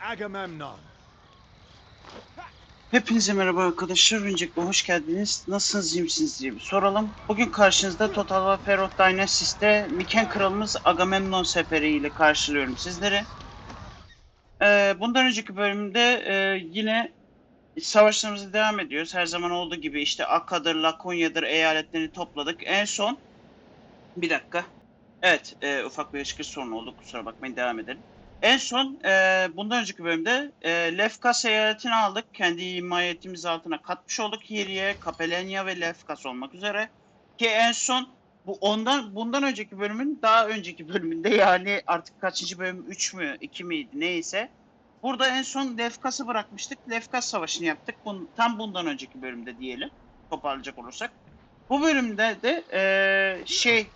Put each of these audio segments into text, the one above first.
Agamemnon. Hepinize merhaba arkadaşlar. Öncelikle hoş geldiniz. Nasılsınız, iyi misiniz diye bir soralım. Bugün karşınızda Total Warfare of Dynastis'te Miken kralımız Agamemnon seferi ile karşılıyorum sizleri. Ee, bundan önceki bölümde e, yine savaşlarımıza devam ediyoruz. Her zaman olduğu gibi işte Akka'dır, Lakonya'dır eyaletlerini topladık. En son bir dakika. Evet, e, ufak bir ışık sorunu oldu. Kusura bakmayın, devam edelim. En son e, bundan önceki bölümde e, Lefkas eyaletini aldık. Kendi himayetimiz altına katmış olduk. Hiriye, Kapelenya ve Lefkas olmak üzere. Ki en son bu ondan bundan önceki bölümün daha önceki bölümünde yani artık kaçıncı bölüm 3 mü 2 miydi neyse. Burada en son Lefkas'ı bırakmıştık. Lefkas Savaşı'nı yaptık. Bun, tam bundan önceki bölümde diyelim. Toparlayacak olursak. Bu bölümde de e, şey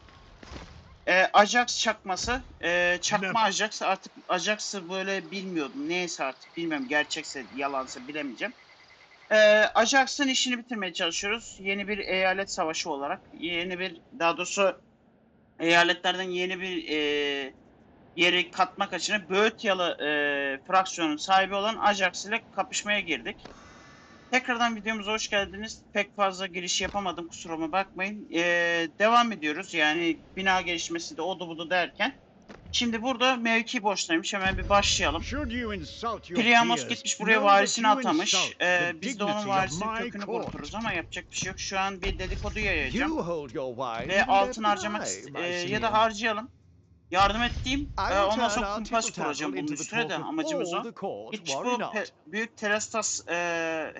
e, Ajax çakması, e, çakma Ne? Ajax artık Ajax'ı böyle bilmiyordum. Neyse artık bilmiyorum gerçekse yalansa bilemeyeceğim. E, Ajax'ın işini bitirmeye çalışıyoruz. Yeni bir eyalet savaşı olarak. Yeni bir daha doğrusu eyaletlerden yeni bir e, yeri katmak için Böğütyalı e, fraksiyonun sahibi olan Ajax ile kapışmaya girdik. Tekrardan videomuza hoş geldiniz. Pek fazla giriş yapamadım kusuruma bakmayın. Ee, devam ediyoruz yani bina gelişmesi de odu budu derken. Şimdi burada mevki boştaymış hemen bir başlayalım. Priamos gitmiş buraya varisini atamış. Ee, biz de onun varisinin kökünü kuruturuz ama yapacak bir şey yok. Şu an bir dedikodu yayacağım. Ve altın harcamak e, ya da harcayalım. Yardım ettiğim e, ondan sonra kumpas kuracağım bunun üstüne de amacımız o. worry bu pe- büyük Telastas e,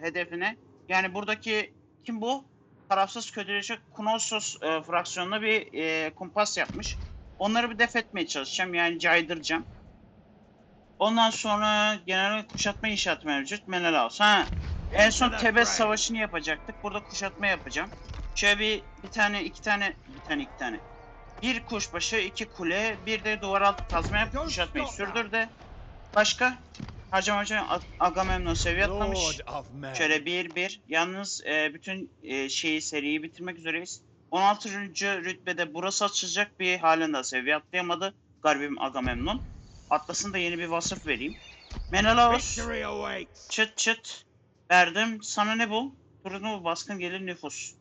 hedefine. Yani buradaki kim bu? Tarafsız kötüleşe Knossos e, fraksiyonuna bir e, kumpas yapmış. Onları bir def etmeye çalışacağım. Yani caydıracağım. Ondan sonra genel kuşatma inşaatı mevcut. Menelaus. Ha. En son Tebes Savaşı'nı yapacaktık. Burada kuşatma yapacağım. Şöyle bir, bir tane, iki tane, bir tane, iki tane. Bir kuşbaşı, iki kule, bir de duvar altı kazma yap, kuşatmayı sürdür de. Başka? Harcamacı Agamemnon seviye atlamış. Şöyle bir bir. Yalnız e, bütün e, şeyi seriyi bitirmek üzereyiz. 16. rütbede burası açılacak bir halen daha seviye atlayamadı. Garbim Agamemnon. Atlas'ın da yeni bir vasıf vereyim. Menelaus çıt çıt verdim. Sana ne bu? Turnu baskın gelir nüfus.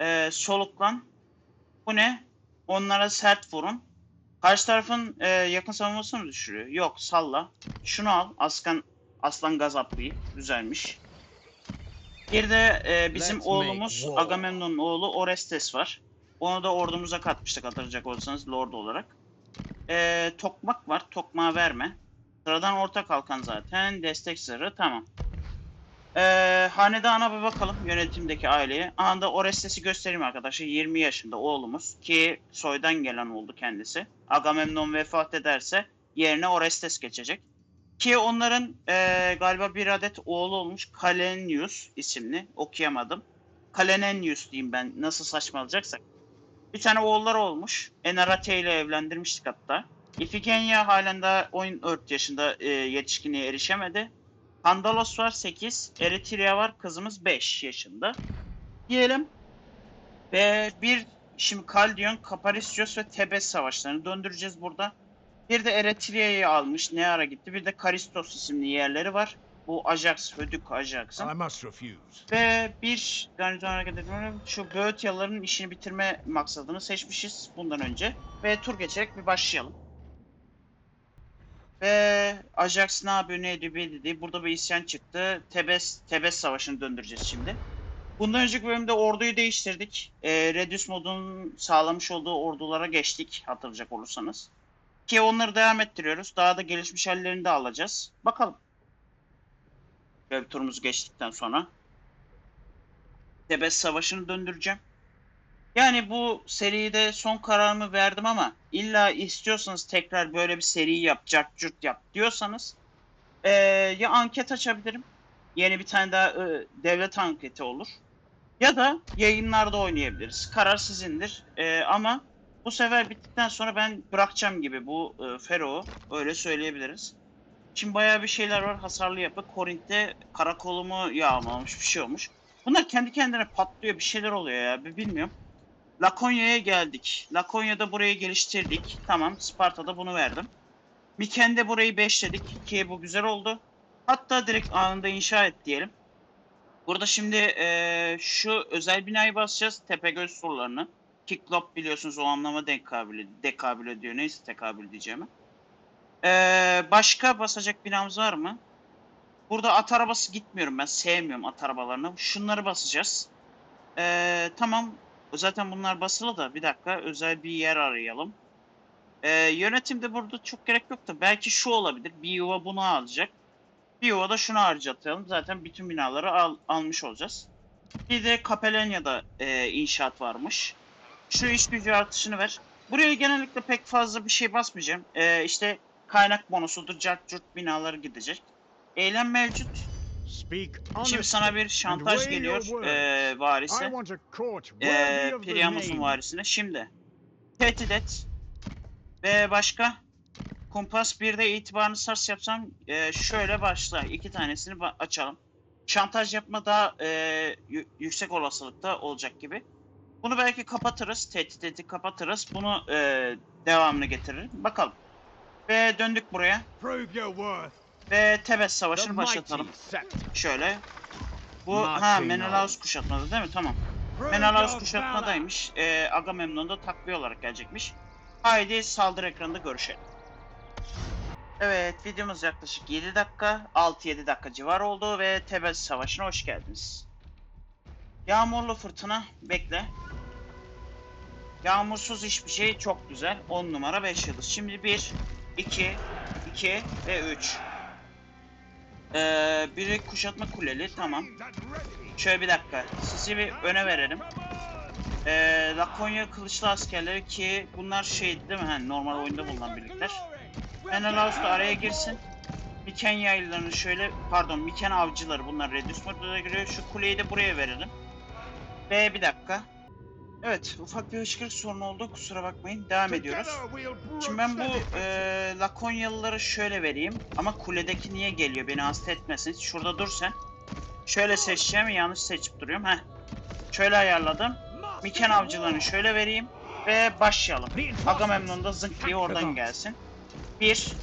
E, soluklan. Bu ne? Onlara sert vurun. Karşı tarafın e, yakın savunmasını mı düşürüyor? Yok salla. Şunu al. Aslan, aslan gazaplıyı. Güzelmiş. Bir de e, bizim Let's oğlumuz. Agamemnon'un oğlu Orestes var. Onu da ordumuza katmıştık hatırlayacak olursanız Lord olarak. E, tokmak var. Tokmağı verme. Sıradan orta kalkan zaten. Destek zırhı tamam. E, hanedana bir bakalım yönetimdeki aileye. Anda Orestes'i göstereyim arkadaşlar. 20 yaşında oğlumuz ki soydan gelen oldu kendisi. Agamemnon vefat ederse yerine Orestes geçecek. Ki onların e, galiba bir adet oğlu olmuş Kalenius isimli. Okuyamadım. Kalenenius diyeyim ben nasıl saçmalayacaksak. Bir tane oğulları olmuş. Enarate ile evlendirmiştik hatta. Ifigenia halen daha 14 yaşında e, yetişkinliğe erişemedi. Pandalos var 8. Eritrea var kızımız 5 yaşında. Diyelim. Ve bir şimdi Kaldion, Kaparisios ve Tebes savaşlarını döndüreceğiz burada. Bir de Eritrea'yı almış. Ne ara gitti. Bir de Karistos isimli yerleri var. Bu Ajax, Hödük Ajax'ın. Ve bir garnizon hareket ediyorum. Şu Böğütyalıların işini bitirme maksadını seçmişiz bundan önce. Ve tur geçerek bir başlayalım. Ve Ajax ne yapıyor ne ediyor belli değil. Burada bir isyan çıktı. Tebes, Tebes savaşını döndüreceğiz şimdi. Bundan önceki bölümde orduyu değiştirdik. Ee, Redus modunun sağlamış olduğu ordulara geçtik hatırlayacak olursanız. Ki onları devam ettiriyoruz. Daha da gelişmiş hallerini de alacağız. Bakalım. Böyle bir turumuzu geçtikten sonra. Tebes Savaşı'nı döndüreceğim. Yani bu seride son kararımı verdim ama illa istiyorsanız tekrar böyle bir seri yap, cart curt yap diyorsanız eee, ya anket açabilirim. Yeni bir tane daha eee, devlet anketi olur. Ya da yayınlarda oynayabiliriz. Karar sizindir. Eee, ama bu sefer bittikten sonra ben bırakacağım gibi bu eee Fero'u. Öyle söyleyebiliriz. Şimdi bayağı bir şeyler var. Hasarlı yapı. Korint'te karakolumu yağmalamış bir şey olmuş. Bunlar kendi kendine patlıyor. Bir şeyler oluyor ya. Bir bilmiyorum. Lakonya'ya geldik. Lakonya'da burayı geliştirdik. Tamam. Sparta'da bunu verdim. Miken'de burayı 5 dedik ki bu güzel oldu. Hatta direkt anında inşa et diyelim. Burada şimdi eee, şu özel binayı basacağız. Tepegöz surlarını. Kiklop biliyorsunuz o anlama dekabül, dekabül ediyor. Neyse tekabül diyeceğim. Eee, başka basacak binamız var mı? Burada at arabası gitmiyorum ben. Sevmiyorum at arabalarını. Şunları basacağız. Eee, tamam. Zaten bunlar basılı da. Bir dakika. Özel bir yer arayalım. Eee, yönetimde burada çok gerek yok da. Belki şu olabilir. Bir yuva bunu alacak. Bir yuva da şunu harcatalım. Zaten bütün binaları al, almış olacağız. Bir de Kapelanya'da eee, inşaat varmış. Şu iş gücü artışını ver. Buraya genellikle pek fazla bir şey basmayacağım. Eee işte kaynak bonusudur, cart binaları gidecek. Eylem mevcut. Şimdi sana bir şantaj geliyor words. eee varise. I want a court worthy Eee of the Priamos'un name. varisine. Şimdi tehdit et. Ve başka? Kumpas 1'de itibarını sars yapsam eee, şöyle başla. İki tanesini ba- açalım. Şantaj yapma daha yü- yüksek olasılıkta olacak gibi. Bunu belki kapatırız. Tehdit eti kapatırız. Bunu eee, devamını getiririm. Bakalım. Ve döndük buraya. Prove your worth. Ve Tebes Savaşı'nı başlatalım. Şöyle. Bu ha. Menelaus kuşatmadı değil mi? Tamam. Menelaus kuşatmadaymış. Ee, Agamemnon da takviye olarak gelecekmiş. Haydi saldırı ekranında görüşelim. Evet videomuz yaklaşık 7 dakika, 6-7 dakika civar oldu ve Tebes Savaşı'na hoş geldiniz. Yağmurlu fırtına bekle. Yağmursuz hiçbir şey çok güzel. 10 numara 5 yıldız. Şimdi 1, 2, 2 ve 3. Ee, biri kuşatma kuleli tamam. Şöyle bir dakika. Sizi bir öne verelim. Ee, Lakonya kılıçlı askerleri ki bunlar şey değil mi? Ha, normal oyunda bulunan birlikler. Menelaus da araya girsin. Miken yaylılarını şöyle, pardon Miken avcıları bunlar Redus moduna giriyor. Şu kuleyi de buraya verelim. Ve bir dakika. Evet ufak bir hışkırık sorunu oldu kusura bakmayın. Devam ediyoruz. Şimdi ben bu e, Lakonyalıları şöyle vereyim. Ama kuledeki niye geliyor beni hasta etmesin. Şurada dur sen. Şöyle seçeceğim yanlış seçip duruyorum. Heh. Şöyle ayarladım. Miken avcılarını şöyle vereyim. Ve başlayalım. Agamemnon da zınk diye oradan gelsin. 1,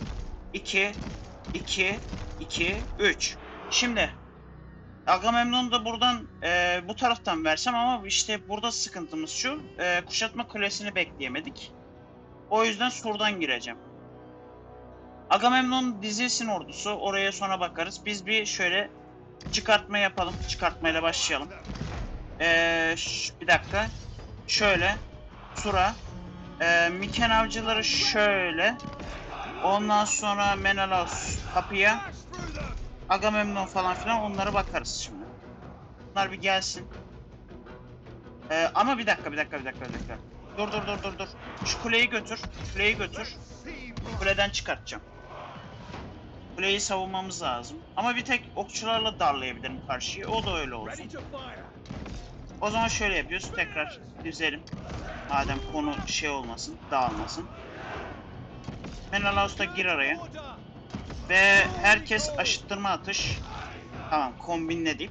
2, 2, 2, 3. Şimdi Agamemnon'u da buradan e, bu taraftan versem ama işte burada sıkıntımız şu. E, kuşatma kulesini bekleyemedik. O yüzden surdan gireceğim. Agamemnon dizilsin ordusu. Oraya sonra bakarız. Biz bir şöyle çıkartma yapalım. Çıkartmayla başlayalım. Ee, bir dakika. Şöyle. Sura. Ee, Miken avcıları şöyle. Ondan sonra Menelaus kapıya. Agamemnon falan filan onlara bakarız şimdi. Bunlar bir gelsin. Ee, ama bir dakika bir dakika bir dakika bir dakika. Dur dur dur dur dur. Şu kuleyi götür. Kuleyi götür. Kuleden çıkartacağım. Kuleyi savunmamız lazım. Ama bir tek okçularla darlayabilirim karşıyı. O da öyle olsun. O zaman şöyle yapıyoruz. Tekrar düzelim. Madem konu şey olmasın, dağılmasın. Menelaus da gir araya. Ve herkes aşıttırma atış. Tamam, kombinledik.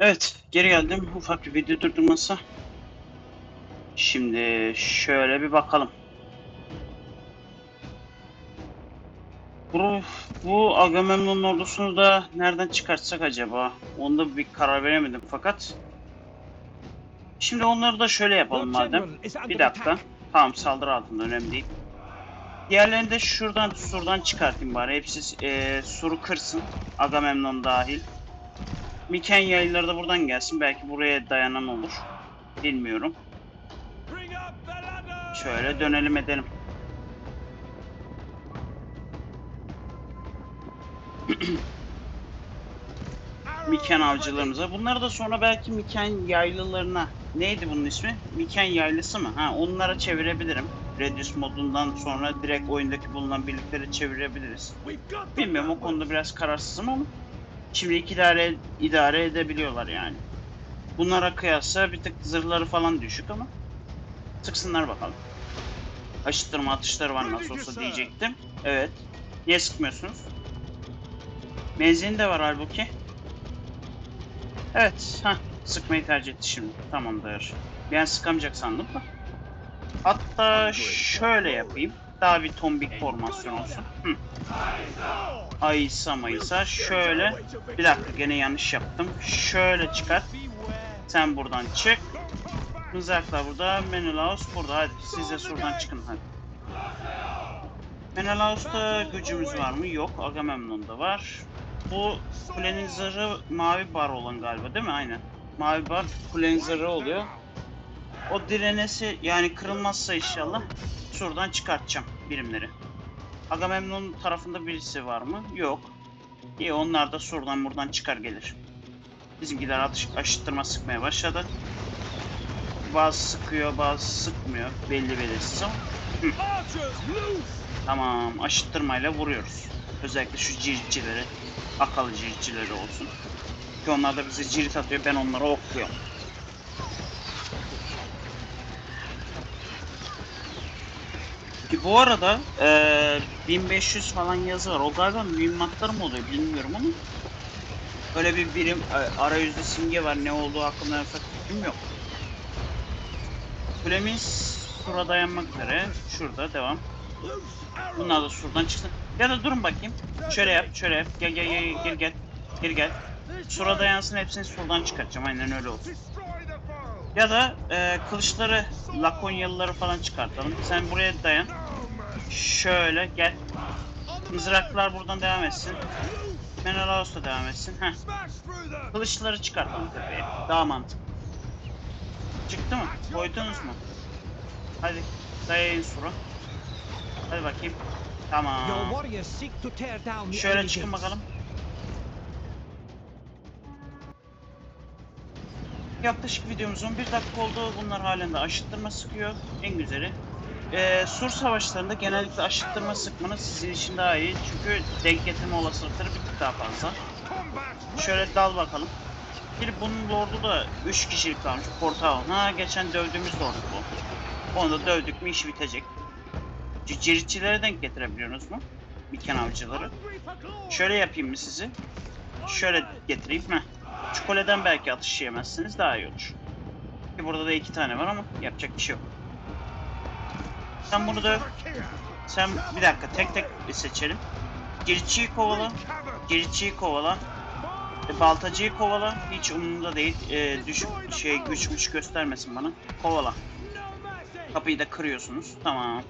Evet, geri geldim. Ufak bir video durdurması. Şimdi şöyle bir bakalım. Bu, bu Agamemnon ordusunu da nereden çıkartsak acaba? Onda bir karar veremedim fakat. Şimdi onları da şöyle yapalım madem. Bir dakika. Tamam saldırı altında önemli değil. Diğerlerini de şuradan surdan çıkartayım bari. Hepsi eee, suru kırsın. Agamemnon dahil. Miken yaylıları da buradan gelsin. Belki buraya dayanan olur. Bilmiyorum. Şöyle dönelim edelim. Miken avcılarımıza. Bunları da sonra belki Miken yaylılarına neydi bunun ismi? Miken yaylısı mı? Ha onlara çevirebilirim. Redis modundan sonra direkt oyundaki bulunan birlikleri çevirebiliriz. Bilmiyorum o konuda biraz kararsızım ama şimdi idare idare edebiliyorlar yani. Bunlara kıyasla bir tık zırhları falan düşük ama sıksınlar bakalım. Aşıttırma atışları var nasıl olsa diyecektim. Evet. Niye sıkmıyorsunuz? Menzilin de var halbuki. Evet, ha sıkmayı tercih etti şimdi. Tamamdır. Ben sıkamayacak sandım da. Hatta şöyle yapayım. Daha bir tombik formasyon olsun. Hı. Aysa maysa şöyle. Bir dakika gene yanlış yaptım. Şöyle çıkart. Sen buradan çık. Mızraklar burada. Menelaus burada. Hadi siz de şuradan çıkın hadi. Menelaus'ta gücümüz var mı? Yok. Agamemnon'da var. Bu kulenin zırhı mavi bar olan galiba değil mi? Aynen. Mavi bar kulenin zırhı oluyor. O direnesi yani kırılmazsa inşallah şuradan çıkartacağım birimleri. Agamemnon tarafında birisi var mı? Yok. İyi onlar da şuradan buradan çıkar gelir. Bizimkiler atış, aşıttırma sıkmaya başladı. Bazı sıkıyor, bazı sıkmıyor. Belli belirsiz ama. Tamam, aşıttırmayla vuruyoruz. Özellikle şu ciritçileri, akalı ciritçileri olsun. Ki onlar da bize cirit atıyor, ben onları okluyorum. Bu arada eee 1500 falan yazı var. O galiba mühimmatlar mı oluyor bilmiyorum ama öyle bir birim e, arayüzde simge var. Ne olduğu hakkında fikrim yok. Kulemiz sura dayanmak üzere. Şurada devam. Bunlar da şuradan çıksın. Ya da durun bakayım. Şöyle yap, şöyle yap. Gel gel gel gel gel. Gel gel. Sura dayansın hepsini surdan çıkartacağım. Aynen öyle olsun. Ya da e, kılıçları, Lakonyalıları falan çıkartalım. Sen buraya dayan. Şöyle gel. Mızraklar buradan devam etsin. Menelaus da devam etsin. Heh. Kılıçları çıkartalım tepeye. Daha mantıklı. Çıktı mı? Koydunuz mu? Hadi dayayın suru. Hadi bakayım. Tamam. Şöyle çıkın bakalım. Yaklaşık videomuzun bir dakika oldu. Bunlar halen de aşıttırma sıkıyor. En güzeli. Ee, sur savaşlarında genellikle aşıttırma sıkmanız sizin için daha iyi. Çünkü denk getirme olasılıkları bir tık daha fazla. Şöyle dal bakalım. Bir bunun lordu da 3 kişilik kalmış. Portal. Ha geçen dövdüğümüz lordu bu. Onu da dövdük mü iş bitecek. Ciritçilere denk getirebiliyorsunuz mu? Miken avcıları. Şöyle yapayım mı sizi? Şöyle getireyim. Heh. Şu kuleden belki atış yemezsiniz daha iyi olur. Burada da iki tane var ama yapacak bir şey yok. Sen bunu döv. Sen bir dakika tek tek seçelim. Giritçiyi kovala. Giritçiyi kovala. E, baltacıyı kovala. Hiç umurumda değil. E, düşük şey güç güç göstermesin bana. Kovala. Kapıyı da kırıyorsunuz. Tamam.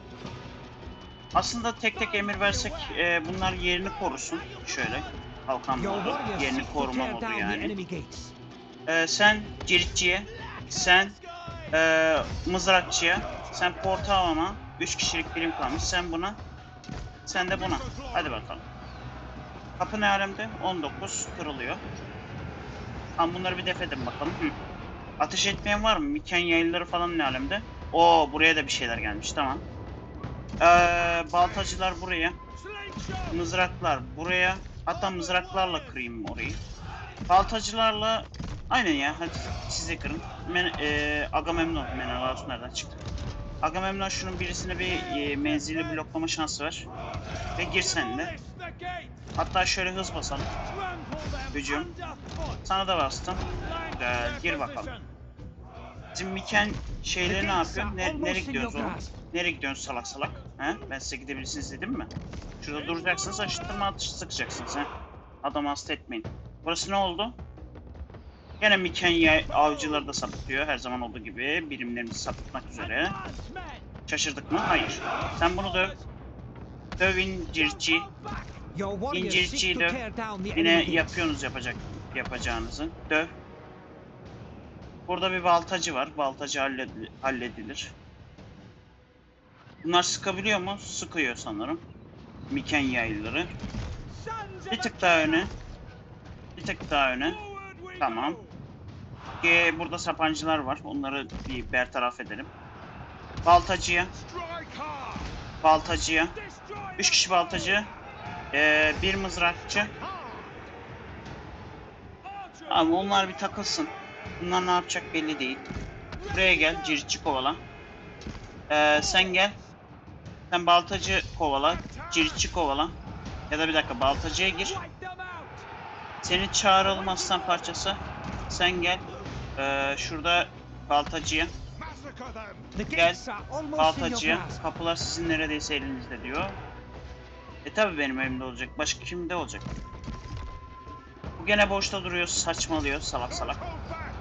Aslında tek tek emir versek e, bunlar yerini korusun. Şöyle. Modu. warriors Yerini seek to koruma tear modu down the yani. Ee, sen ciritçiye, sen ee, mızrakçıya, sen portağama 3 kişilik birim kalmış. Sen buna, sen de buna. Hadi bakalım. Kapı ne alemde? 19 kırılıyor. Tamam bunları bir def edin bakalım. Hı. Ateş etmeyen var mı? Miken yaylıları falan ne alemde? Oo buraya da bir şeyler gelmiş tamam. Ee, baltacılar buraya. Mızraklar buraya. Hatta mızraklarla kırayım orayı. Baltacılarla aynen ya hadi siz de kırın. Men, e, Agamemnon Menelaus nereden çıktı? Agamemnon şunun birisine bir e, menzili bloklama şansı var. Ve gir sen de. Hatta şöyle hız basalım. Hücum. Sana da bastım. Güzel, gir bakalım. Bizim Miken şeyleri ne yapıyor? Ne, nereye gidiyoruz oğlum? Nereye gidiyorsun salak salak? He? Ben size gidebilirsiniz dedim mi? Şurada duracaksınız, aşıttırma atışı sıkacaksınız he. Adamı hasta etmeyin. Burası ne oldu? Gene Miken yay- avcıları da sapıtıyor her zaman olduğu gibi. Birimlerini sapıtmak üzere. Şaşırdık mı? Hayır. Sen bunu döv. Döv incirci. İncirciyi döv. Yine yapıyorsunuz yapacak yapacağınızı. Döv. Burada bir baltacı var. Baltacı halledi- halledilir. Bunlar sıkabiliyor mu? Sıkıyor sanırım. Miken yaylıları. Bir tık daha öne. Bir tık daha öne. Tamam. Ki burada sapancılar var. Onları bir bertaraf edelim. Baltacıya. Baltacıya. Üç kişi baltacı. Ee, bir mızrakçı. Ama onlar bir takılsın. Bunlar ne yapacak belli değil. Buraya gel, ciritçi kovala. Ee, sen gel. Sen baltacı kovala, ciritçi kovala. Ya da bir dakika, baltacıya gir. Seni çağıralım aslan parçası. Sen gel. Ee, şurada baltacıya. Gel, Baltacıya kapılar sizin neredeyse elinizde diyor. E tabi benim elimde olacak. Başka kimde olacak? Bu gene boşta duruyor, saçmalıyor salak salak.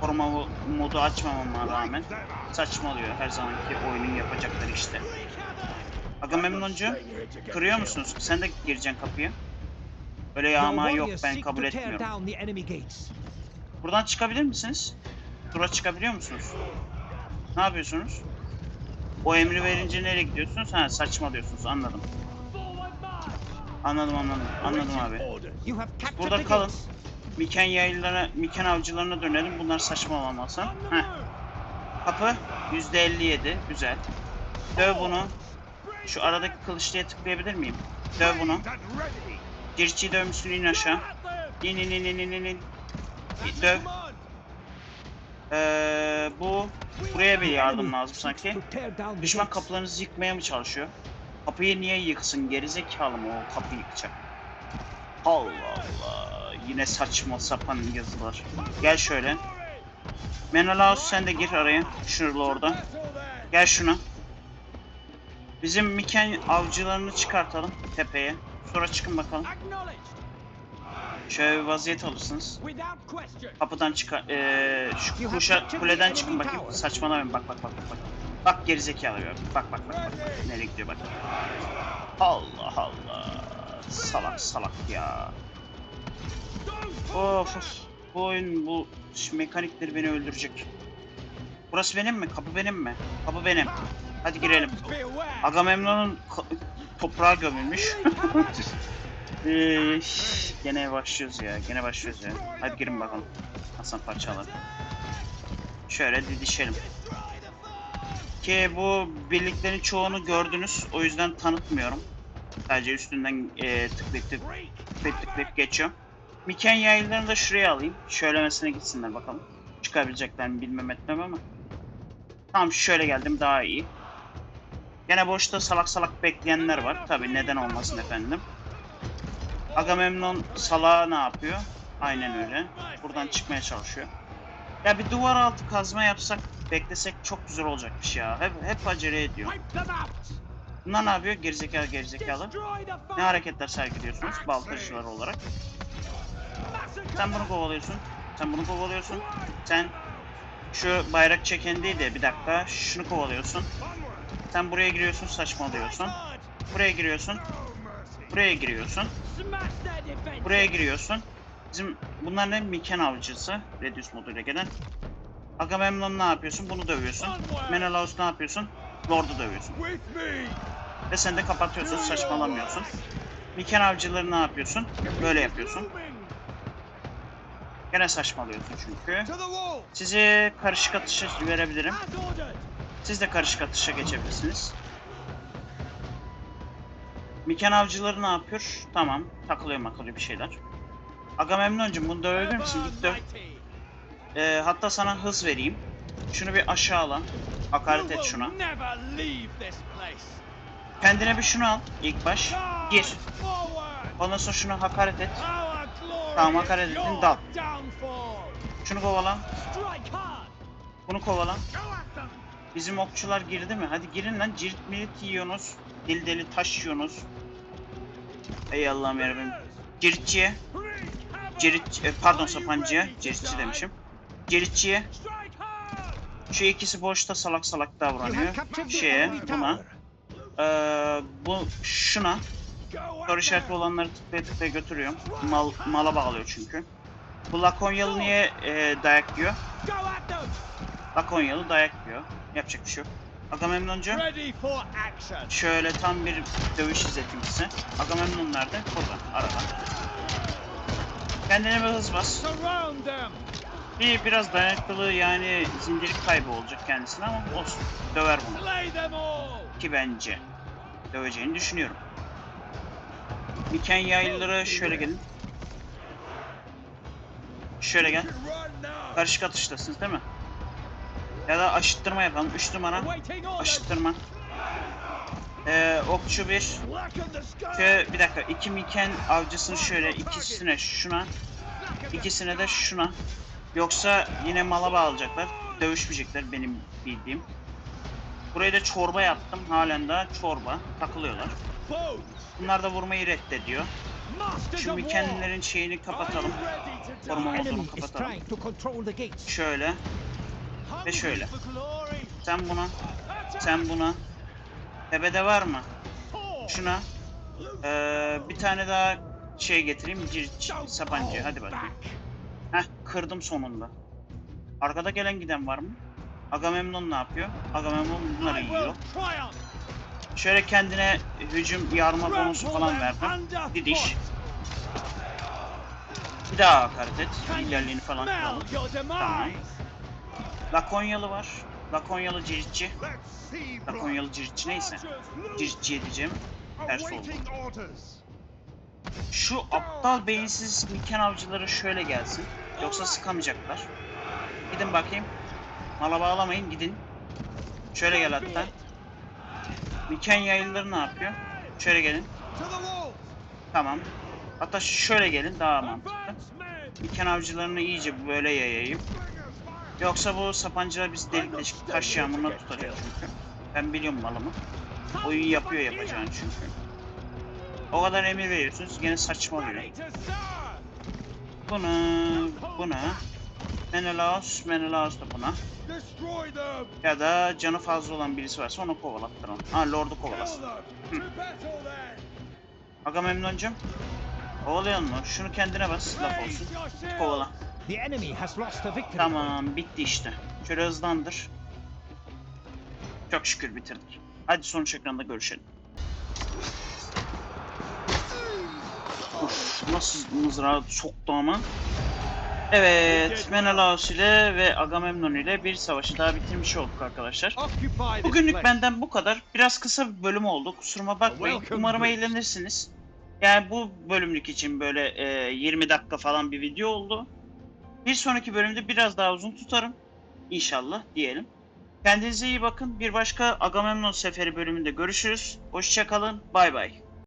Koruma mo- modu açmamama rağmen saçmalıyor her zamanki oyunun yapacakları işte. Agamemnoncu kırıyor musunuz? Sen de gireceksin kapıya. Öyle yağma yok ben kabul etmiyorum. Buradan çıkabilir misiniz? Tura çıkabiliyor musunuz? Ne yapıyorsunuz? O emri verince nereye gidiyorsunuz? Ha saçmalıyorsunuz anladım. Anladım anladım. Anladım abi. Burada kalın. Miken yaylılarına, Miken avcılarına dönelim. Bunlar saçmalamasın. Heh. Kapı %57. Güzel. Döv bunu. Şu aradaki kılıçlıya tıklayabilir miyim? Döv bunu. Girişçiyi dövmüşsün in aşağı. İn in in in in in. Döv. Ee, bu buraya bir yardım lazım sanki. Düşman kapılarınızı yıkmaya mı çalışıyor? Kapıyı niye yıksın? Gerizekalı mı o kapıyı yıkacak? Allah Allah. Yine saçma sapan yazılar. Gel şöyle. Menelaus sen de gir araya. Şurada orada. Gel şuna. Bizim Miken avcılarını çıkartalım tepeye. Sonra çıkın bakalım. Şöyle bir vaziyet alırsınız. Kapıdan çıkar, eee şu kuşa, kuleden çıkın bakayım. Saçmalamayın bak bak bak bak. Bak, bak gerizekalı ya. Bak bak bak bak. Nereye gidiyor bak. Allah Allah. Salak salak ya. Of of. Bu oyun bu mekanikleri beni öldürecek. Burası benim mi? Kapı benim mi? Kapı benim. Hadi girelim. Agamemnon'un toprağa gömülmüş. Eee, gene başlıyoruz ya. Gene başlıyoruz ya. Hadi girin bakalım. Aslan parçaları. Şöyle didişelim. Ki bu birliklerin çoğunu gördünüz. O yüzden tanıtmıyorum. Sadece üstünden eee tıklayıp tıklayıp tıklayıp geçiyorum. Miken yaylılarını da şuraya alayım. Şöylemesine gitsinler bakalım. Çıkabilecekler mi bilmem etmem ama. Tamam şöyle geldim daha iyi. Gene boşta salak salak bekleyenler var. Tabi neden olmasın efendim. Agamemnon salağa ne yapıyor? Aynen öyle. Buradan çıkmaya çalışıyor. Ya bir duvar altı kazma yapsak, beklesek çok güzel olacakmış ya. Hep, hep acele ediyor. Bunlar ne yapıyor? Gerizekalı gerizekalı. Ne hareketler sergiliyorsunuz baltacılar olarak? Sen bunu kovalıyorsun. Sen bunu kovalıyorsun. Sen şu bayrak çeken değil de bir dakika şunu kovalıyorsun. Sen buraya giriyorsun saçmalıyorsun. Buraya giriyorsun. Buraya giriyorsun. Buraya giriyorsun. Bizim bunlar ne Miken avcısı. Redius moduyla gelen. Agamemnon ne yapıyorsun? Bunu dövüyorsun. Menelaus ne yapıyorsun? Lord'u dövüyorsun. Ve sen de kapatıyorsun, saçmalamıyorsun. Miken avcıları ne yapıyorsun? Böyle yapıyorsun. Gene saçmalıyorsun çünkü. Sizi karışık atışa verebilirim. Siz de karışık atışa geçebilirsiniz. Miken avcıları ne yapıyor? Tamam, takılıyor makılıyor bir şeyler. Agamemnon'cum bunu dövebilir misin? Git döv. Ee, hatta sana hız vereyim. Şunu bir aşağı al. Hakaret et şuna. Kendine bir şunu al ilk baş. Gir. Ondan sonra şunu hakaret et. Tamam hakaret ettin, dal. Şunu kovala. Bunu kovala. Bizim okçular girdi mi? Hadi girin lan. Cirit mirit yiyorsunuz. Deli deli taş yiyorsunuz. Ey Allah'ım yarabbim. Ciritçiye. Cirit, e, pardon sapancıya. Ciritçi demişim. Ciritçiye. Şu ikisi boşta salak salak davranıyor. Şeye, buna. Ee, bu şuna. Soru işaretli olanları tıklaya tıklaya götürüyorum. Mal, mala bağlıyor çünkü. Bu Lakonyalı niye e, dayak yiyor? Lakonyalı dayak yiyor. Yapacak bir şey yok. Agamemnoncu. Şöyle tam bir dövüş izleteyim size. Agamemnon nerede? Burada, arada. Kendine bir hız bas. Bir biraz dayanıklılığı yani zincirlik kaybı olacak kendisine ama olsun. Döver bunu. Ki bence döveceğini düşünüyorum. Miken yaylıları şöyle gelin. Şöyle gel. Karışık atıştasınız değil mi? Ya da aşıttırma yapalım. 3 numara. Aşıttırma. Ee, okçu bir. Şöyle bir dakika. iki miken avcısını şöyle ikisine şuna. ikisine de şuna. Yoksa yine mala bağlayacaklar. Dövüşmeyecekler benim bildiğim. Buraya da çorba yaptım. Halen daha çorba. Takılıyorlar. Bunlar da vurmayı reddediyor. Şu mükenlerin şeyini kapatalım. Koruma modunu kapatalım. Şöyle. Hungry şöyle. Sen buna. Sen buna. Tepede var mı? Şuna. Ee, bir tane daha şey getireyim. Sapancı. hold Hadi bakayım. Heh kırdım sonunda. Arkada gelen giden var mı? Agamemnon ne yapıyor? Agamemnon bunları yiyor. Şöyle kendine hücum yarma bonusu falan verdim. Didiş. Bir daha hakaret et. Liderliğini falan smell kullan. Lakonyalı var. Lakonyalı ciritçi. Lakonyalı ciritçi neyse. Ciritçi diyeceğim. ters oldu. Şu aptal beyinsiz miken avcıları şöyle gelsin. Yoksa sıkamayacaklar. Gidin bakayım. Mala bağlamayın gidin. Şöyle gel hatta. Miken yaylıları ne yapıyor? Şöyle gelin. Tamam. Hatta şöyle gelin daha mantıklı. Miken avcılarını iyice böyle yayayım. Yoksa bu sapancılar bizi delik deşik taş yağmuruna tutarıyor çünkü. Ben biliyorum malımı. Oyun yapıyor yapacağını çünkü. O kadar emir veriyorsunuz gene to serve. Bunu, buna. Menelaus, Menelaus da buna. Ya da canı fazla olan birisi varsa onu kovalattıralım. Ha Lord'u kovalasın. Hı. Agamemnon'cum. Kovalıyor mu? Şunu kendine bas laf olsun. Kovala. The enemy has lost a victory. Tamam bitti işte. Şöyle hızlandır. Çok şükür bitirdik. Hadi sonuç ekranda görüşelim. Uf, nasıl mızrağı soktu ama. Evet, Menelaus ile ve Agamemnon ile bir savaşı daha bitirmiş olduk arkadaşlar. Bugünlük benden bu kadar. Biraz kısa bir bölüm oldu. Kusuruma bakmayın. Umarım eğlenirsiniz. Yani bu bölümlük için böyle e, 20 dakika falan bir video oldu. Bir sonraki bölümde biraz daha uzun tutarım. İnşallah diyelim. Kendinize iyi bakın. Bir başka Agamemnon Seferi bölümünde görüşürüz. Hoşçakalın. Bay bay.